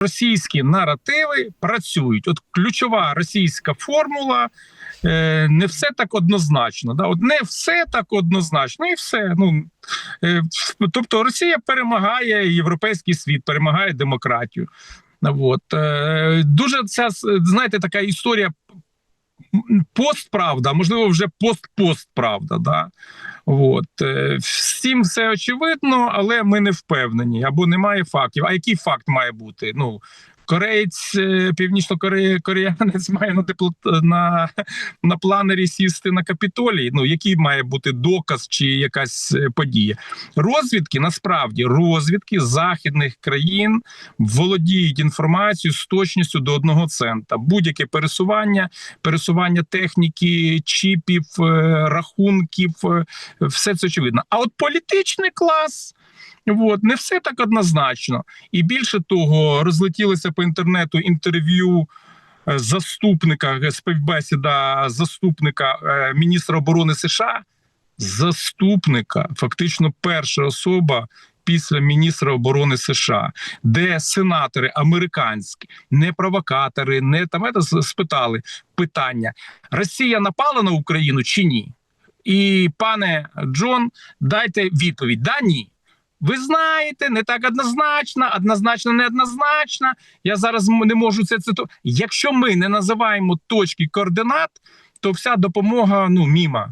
російські наративи працюють. От ключова російська формула. е, Не все так однозначно, да, от не все так однозначно, і все. Ну е, тобто Росія перемагає європейський світ, перемагає демократію. От е, дуже ця знаєте, така історія постправда, можливо, вже пост-постправда. Да? От е, всім все очевидно, але ми не впевнені або немає фактів. А який факт має бути? Ну кореєць, е, північно-кореянець має на дипло на, на планері сісти на капітолій. Ну який має бути доказ чи якась е, подія? Розвідки насправді розвідки західних країн володіють інформацією з точністю до одного цента. Будь-яке пересування, пересування техніки, чіпів, е, рахунків, все це очевидно. А от політичний клас. От, не все так однозначно, і більше того, розлетілося по інтернету інтерв'ю е, заступника співбесіда заступника е, міністра оборони США. Заступника, фактично перша особа після міністра оборони США, де сенатори американські, не провокатори, не там с- спитали питання: Росія напала на Україну чи ні? І пане Джон, дайте відповідь: да ні. Ви знаєте, не так однозначно, однозначно, неоднозначно. Я зараз не можу це цитувати. Якщо ми не називаємо точки координат, то вся допомога ну міма.